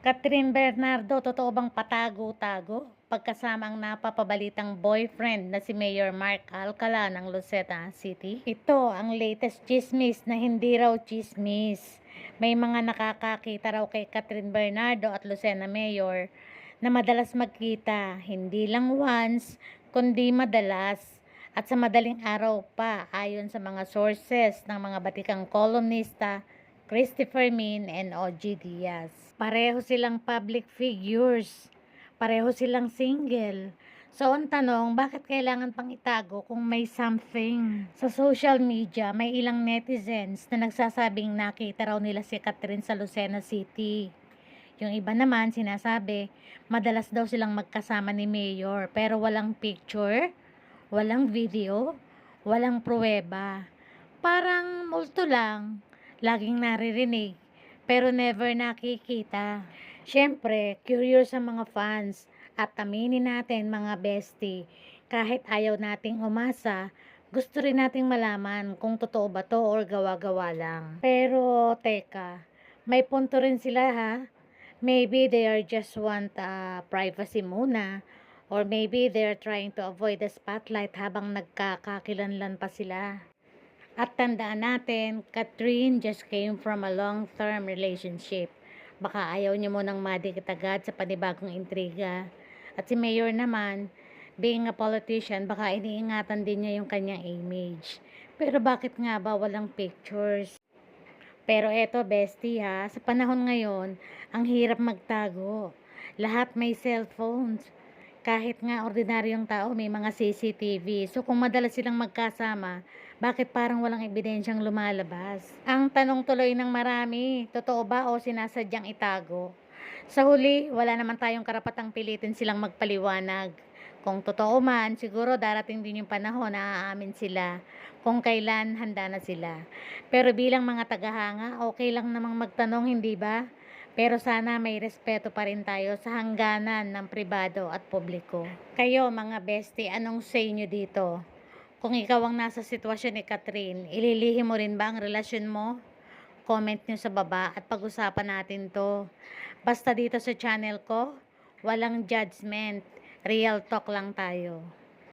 Catherine Bernardo, totoo bang patago-tago? Pagkasama ang napapabalitang boyfriend na si Mayor Mark Alcala ng Luceta City? Ito ang latest chismis na hindi raw chismis. May mga nakakakita raw kay Catherine Bernardo at Lucena Mayor na madalas magkita, hindi lang once, kundi madalas at sa madaling araw pa ayon sa mga sources ng mga batikang kolumnista Christopher Min and OG Diaz. Pareho silang public figures. Pareho silang single. So, ang tanong, bakit kailangan pang itago kung may something? Sa social media, may ilang netizens na nagsasabing nakita raw nila si Catherine sa Lucena City. Yung iba naman sinasabi, madalas daw silang magkasama ni Mayor pero walang picture, walang video, walang pruweba. Parang multo lang, laging naririnig, pero never nakikita. Siyempre, curious ang mga fans at aminin natin mga bestie, kahit ayaw nating umasa, gusto rin nating malaman kung totoo ba to or gawa-gawa lang. Pero, teka, may punto rin sila ha. Maybe they are just want uh, privacy muna. Or maybe they're trying to avoid the spotlight habang nagkakakilanlan pa sila. At tandaan natin, Catherine just came from a long-term relationship. Baka ayaw niya mo nang madikit agad sa panibagong intriga. At si Mayor naman, being a politician, baka iniingatan din niya yung kanyang image. Pero bakit nga ba walang pictures? Pero eto, bestie ha, sa panahon ngayon, ang hirap magtago. Lahat may cellphones. Kahit nga ordinaryong tao, may mga CCTV. So kung madalas silang magkasama, bakit parang walang ebidensyang lumalabas? Ang tanong tuloy ng marami, totoo ba o sinasadyang itago? Sa huli, wala naman tayong karapatang pilitin silang magpaliwanag. Kung totoo man, siguro darating din yung panahon na aamin sila kung kailan handa na sila. Pero bilang mga tagahanga, okay lang namang magtanong, hindi ba? Pero sana may respeto pa rin tayo sa hangganan ng pribado at publiko. Kayo mga bestie, anong say nyo dito? Kung ikaw ang nasa sitwasyon ni Catherine, ililihim mo rin ba ang relasyon mo? Comment nyo sa baba at pag-usapan natin to. Basta dito sa channel ko, walang judgment. Real talk lang tayo.